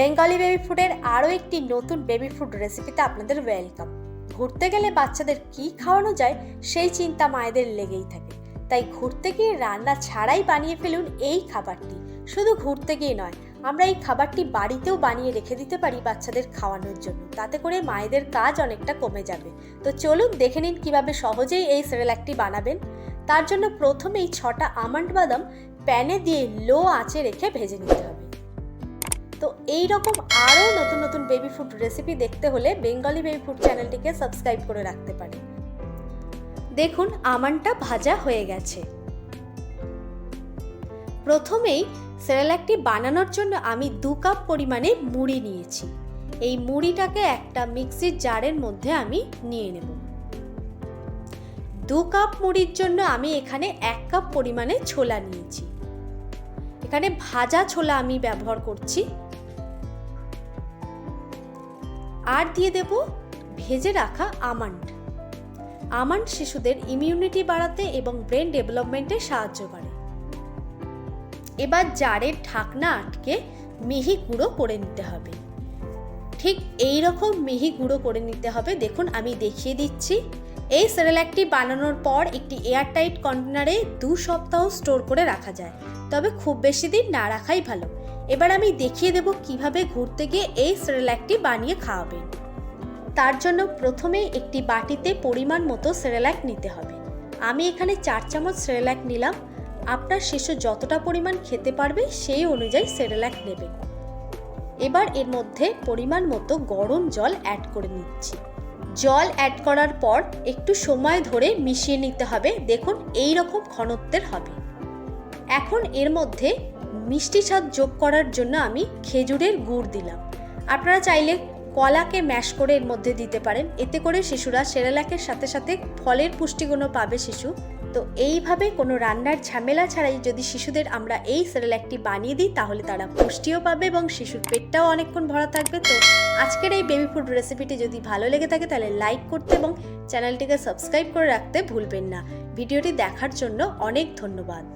Bengali baby ফুডের আরও একটি নতুন বেবি ফুড রেসিপিতে আপনাদের ওয়েলকাম। ঘুরতে গেলে বাচ্চাদের কি খাওয়ানো যায়, সেই চিন্তা মায়েদের লেগেই থাকে। তাই ঘুরতে গিয়ে রান্না ছাড়াই বানিয়ে ফেলুন এই খাবারটি। শুধু ঘুরতে গিয়ে নয়, আমরা এই খাবারটি বাড়িতেও বানিয়ে রেখে দিতে পারি বাচ্চাদের খাওয়ানোর জন্য। তাতে করে মায়েদের কাজ অনেকটা কমে যাবে। তো চলুন দেখে নিন কীভাবে সহজেই এই সেরেলাকটি বানাবেন। তার জন্য প্রথমেই ছটা আমন্ড বাদাম প্যানে দিয়ে লো আঁচে রেখে ভেজে নিতে হবে। তো এই রকম আরও নতুন নতুন বেবি ফুড রেসিপি দেখতে হলে বেঙ্গলি বেবি ফুড চ্যানেলটিকে সাবস্ক্রাইব করে রাখতে পারেন দেখুন, আমানটা ভাজা হয়ে গেছে। প্রথমেই সেরেলাকটি বানানোর জন্য আমি দু কাপ পরিমাণে মুড়ি নিয়েছি। এই মুড়িটাকে একটা মিক্সির জারের মধ্যে আমি নিয়ে নেব। দু কাপ মুড়ির জন্য আমি এখানে এক কাপ পরিমাণে ছোলা নিয়েছি। এখানে ভাজা ছোলা আমি ব্যবহার করছি। আর দিয়ে দেব ভেজে রাখা আমান্ড। আমান্ড শিশুদের ইমিউনিটি বাড়াতে এবং ব্রেন ডেভেলপমেন্টে সাহায্য করে। এবার জারের ঢাকনা আটকে মিহি গুঁড়ো করে নিতে হবে। ঠিক এই রকম মিহি গুঁড়ো করে নিতে হবে। দেখুন, আমি দেখিয়ে দিচ্ছি। এই সেরেলাকটি বানানোর পর একটি এয়ারটাইট কন্টেনারে দু সপ্তাহ স্টোর করে রাখা যায়। তবে খুব বেশি দিন না রাখাই ভালো। এবার আমি দেখিয়ে দেব কীভাবে ঘুরতে গিয়ে এই সেরেলাকটি বানিয়ে খাওয়াবেন তার জন্য প্রথমেই একটি বাটিতে পরিমাণ মতো সেরেলাক নিতে হবে। আমি এখানে চার চামচ সেরেলাক নিলাম। আপনার শিশু যতটা পরিমাণ খেতে পারবে সেই অনুযায়ী সেরেলাক নেবেন এবার এর মধ্যে পরিমাণ মতো গরম জল অ্যাড করে নিচ্ছি। জল অ্যাড করার পর একটু সময় ধরে মিশিয়ে নিতে হবে। দেখুন এই রকম ঘনত্বের হবে। এখন এর মধ্যে মিষ্টি স্বাদ যোগ করার জন্য আমি খেজুরের গুড় দিলাম। আপনারা চাইলে কলাকে ম্যাশ করে এর মধ্যে দিতে পারেন। এতে করে শিশুরা সেরেলাকের সাথে সাথে ফলের পুষ্টিগুণও পাবে শিশু। তো এইভাবে কোনো রান্নার ঝামেলা ছাড়াই যদি শিশুদের আমরা এই সেরেলাকটি বানিয়ে দিই, তাহলে তারা পুষ্টিও পাবে এবং শিশুর পেটটাও অনেকক্ষণ ভরা থাকবে। তো আজকের এই বেবি ফুড রেসিপিটি যদি ভালো লেগে থাকে, তাহলে লাইক করতে এবং চ্যানেলটিকে সাবস্ক্রাইব করে রাখতে ভুলবেন না। ভিডিওটি দেখার জন্য অনেক ধন্যবাদ।